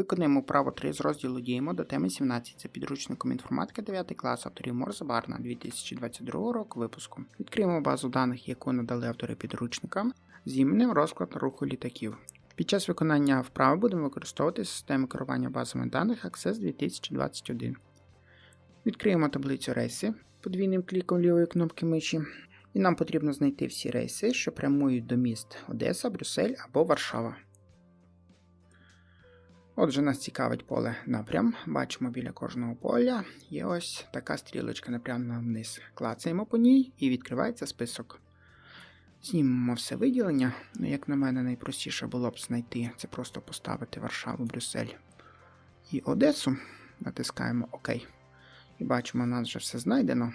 Виконуємо право 3 з розділу Діємо до теми 17. Це підручником інформатики 9 клас авторів Морза Барна 2022 року випуску. Відкриємо базу даних, яку надали автори підручника з іменем розклад руху літаків. Під час виконання вправи будемо використовувати систему керування базами даних Access 2021. Відкриємо таблицю рейси подвійним кліком лівої кнопки миші. І нам потрібно знайти всі рейси, що прямують до міст Одеса, Брюссель або Варшава. Отже, нас цікавить поле напрям. Бачимо біля кожного поля є ось така стрілочка напрямлена вниз. Клацаємо по ній і відкривається список. Знімемо все виділення. Ну, як на мене, найпростіше було б знайти це просто поставити Варшаву, Брюссель і Одесу. Натискаємо ОК. І бачимо, у нас вже все знайдено.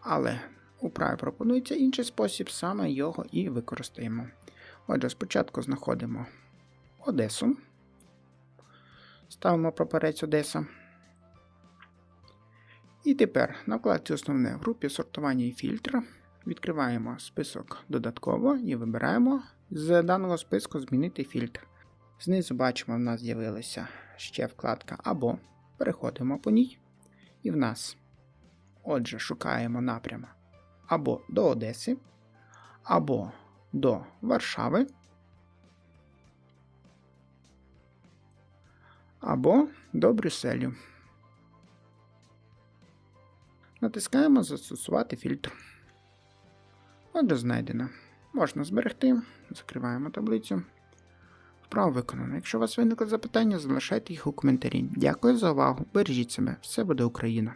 Але у праві пропонується інший спосіб, саме його і використаємо. Отже, спочатку знаходимо Одесу. Ставимо прапорець Одеса. І тепер на вкладці Основне в групі сортування і фільтр відкриваємо список додатково і вибираємо з даного списку Змінити фільтр. Знизу бачимо, в нас з'явилася ще вкладка Або. Переходимо по ній. І в нас, отже, шукаємо напрям або до Одеси, або до Варшави, або до Брюсселю. Натискаємо Застосувати фільтр. Отже, знайдено. Можна зберегти. Закриваємо таблицю. Вправо виконано. Якщо у вас виникли запитання, залишайте їх у коментарі. Дякую за увагу. Бережіть себе. Все буде Україна!